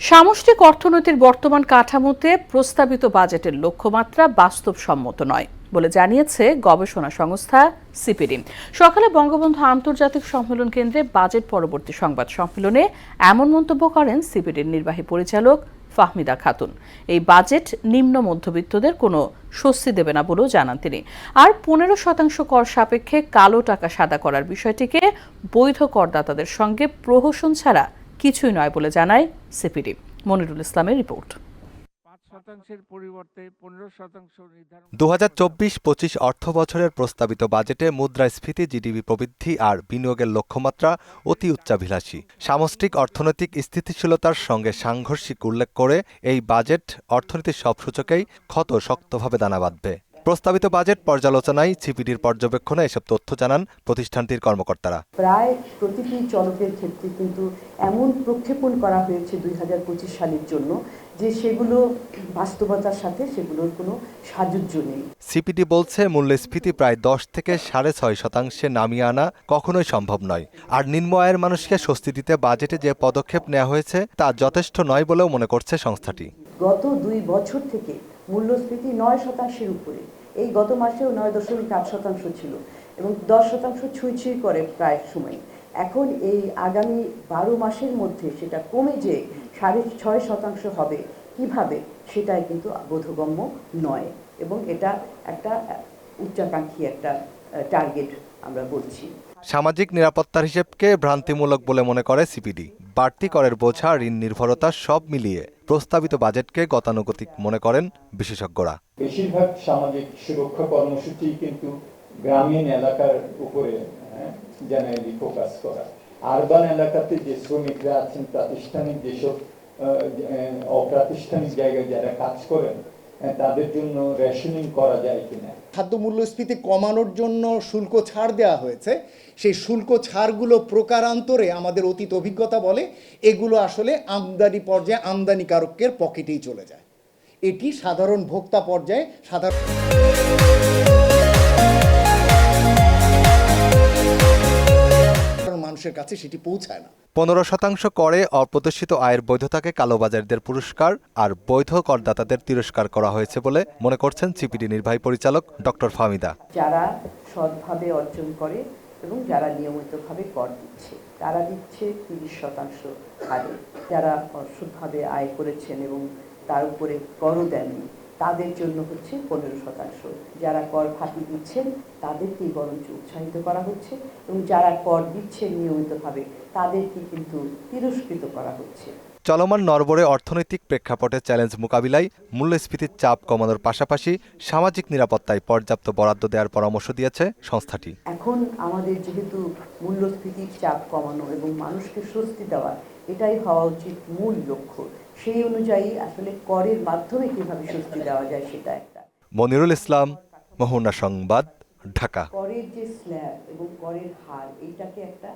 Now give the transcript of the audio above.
সামষ্টিক অর্থনীতির বর্তমান কাঠামোতে প্রস্তাবিত বাজেটের লক্ষ্যমাত্রা বাস্তবসম্মত নয় বলে জানিয়েছে গবেষণা সংস্থা সিপিডি। সকালে বঙ্গবন্ধু আন্তর্জাতিক সম্মেলন কেন্দ্রে বাজেট পরবর্তী সংবাদ সম্মেলনে এমন মন্তব্য করেন সিপিডির নির্বাহী পরিচালক ফাহমিদা খাতুন। এই বাজেট নিম্ন মধ্যবিত্তদের কোনো স্বস্তি দেবে না বলেও জানান তিনি। আর পনেরো শতাংশ কর সাপেক্ষে কালো টাকা সাদা করার বিষয়টিকে বৈধ করদাতাদের সঙ্গে প্রহসন ছাড়া কিছুই নয় বলে জানায় সিপিডি। মনিরুল ইসলামের রিপোর্ট। পাঁচ শতাংশের পরিবর্তে পনেরো শতাংশ নির্ধারণ দু হাজার চব্বিশ পঁচিশ অর্থ বছরের প্রস্তাবিত বাজেটে মুদ্রাস্ফীতি জিডিপি প্রবৃদ্ধি আর বিনিয়োগের লক্ষ্যমাত্রা অতি উচ্চাভিলাষী। সামষ্টিক অর্থনৈতিক স্থিতিশীলতার সঙ্গে সাংঘর্ষিক উল্লেখ করে এই বাজেট অর্থনীতির সব সূচকেই ক্ষত শক্তভাবে দানা বাঁধবে। প্রস্তাবিত বাজেট পর্যালোচনায় সিপিডির পর্যবেক্ষণে এসব তথ্য জানান প্রতিষ্ঠানটির কর্মকর্তারা। প্রায় প্রতিটি চলকের ক্ষেত্রে কিন্তু এমন প্রক্ষেপণ করা হয়েছে দুই হাজার পঁচিশ সালের জন্য যে সেগুলো বাস্তবতার সাথে সেগুলোর কোনো সাযুজ্য নেই। সিপিডি বলছে মূল্যস্ফীতি প্রায় দশ থেকে সাড়ে ছয় শতাংশে নামিয়ে আনা কখনোই সম্ভব নয়। আর নিম্ন আয়ের মানুষকে স্বস্তি দিতে বাজেটে যে পদক্ষেপ নেওয়া হয়েছে তা যথেষ্ট নয় বলেও মনে করছে সংস্থাটি। গত দুই বছর থেকে মূল্যস্ফীতি নয় শতাংশের উপরে। এই গত মাসেও নয় দশমিক আট শতাংশ ছিল এবং দশ শতাংশ ছুঁই করে প্রায় সময়। এখন এই আগামী বারো মাসের মধ্যে সেটা কমে যে সাড়ে ছয় শতাংশ হবে। কীভাবে? সেটাই কিন্তু বোধগম্য নয় এবং এটা একটা উচ্চাকাঙ্ক্ষী একটা টার্গেট আমরা বলছি সামাজিক নিরাপত্তার হিসেবকে ভ্রান্তিমূলক বলে মনে করে সিপিডি। বাড়তি করের বোঝা ঋণ নির্ভরতা সব মিলিয়ে প্রস্তাবিত বাজেটকে গতানুগতিক মনে করেন বিশেষজ্ঞরা। বেশিরভাগ সামাজিক সুরক্ষা কর্মসূচি কিন্তু গ্রামীণ এলাকার উপরে জেনারেলি ফোকাস করা। আরবান এলাকাতে যে শ্রমিকরা আছেন প্রাতিষ্ঠানিক যেসব অপ্রাতিষ্ঠানিক জায়গায় যারা কাজ করেন তাদের জন্য রেশনিং করা যায় কিনা? খাদ্য মূল্যস্ফীতি কমানোর জন্য শুল্ক ছাড় দেওয়া হয়েছে। সেই শুল্ক ছাড়গুলো প্রকারান্তরে আমাদের অতীত অভিজ্ঞতা বলে, এগুলো আসলে আমদানি পর্যায়ে আমদানিকারকের পকেটেই চলে যায়। এটি সাধারণ ভোক্তা পর্যায়ে সাধারণ মানুষের কাছে সেটি পৌঁছায় না। পনেরো শতাংশ করে অপ্রদর্শিত আয়ের বৈধতাকে কালোবাজারদের পুরস্কার আর বৈধ করদাতাদের তিরস্কার করা হয়েছে বলে মনে করছেন সিপিডি নির্বাহী পরিচালক ডক্টর ফামিদা যারা সৎভাবে অর্জন করে এবং যারা নিয়মিতভাবে কর দিচ্ছে তারা দিচ্ছে তিরিশ শতাংশ হারে। যারা অসৎভাবে আয় করেছেন এবং তার উপরে করও দেননি তাদের জন্য হচ্ছে পনেরো শতাংশ। যারা কর ফাঁকি দিচ্ছেন তাদেরকেই বরঞ্চ উৎসাহিত করা হচ্ছে এবং যারা কর দিচ্ছেন নিয়মিতভাবে তাদেরকে কিন্তু তিরস্কৃত করা হচ্ছে। চলমান নরবরে অর্থনৈতিক প্রেক্ষাপটে চ্যালেঞ্জ মোকাবিলায় মূল্যস্ফীতির চাপ কমানোর পাশাপাশি সামাজিক নিরাপত্তায় পর্যাপ্ত বরাদ্দ দেওয়ার পরামর্শ দিয়েছে সংস্থাটি। এখন আমাদের যেহেতু মূল্যস্ফীতির চাপ কমানো এবং মানুষকে স্বস্তি দেওয়া এটাই হওয়া উচিত মূল লক্ষ্য। সেই অনুযায়ী আসলে করের মাধ্যমে কীভাবে স্বস্তি দেওয়া যায় সেটা একটা। মনিরুল ইসলাম মোহনা সংবাদ ঢাকা। করের যে স্ল্যাব এবং করের হার এইটাকে একটা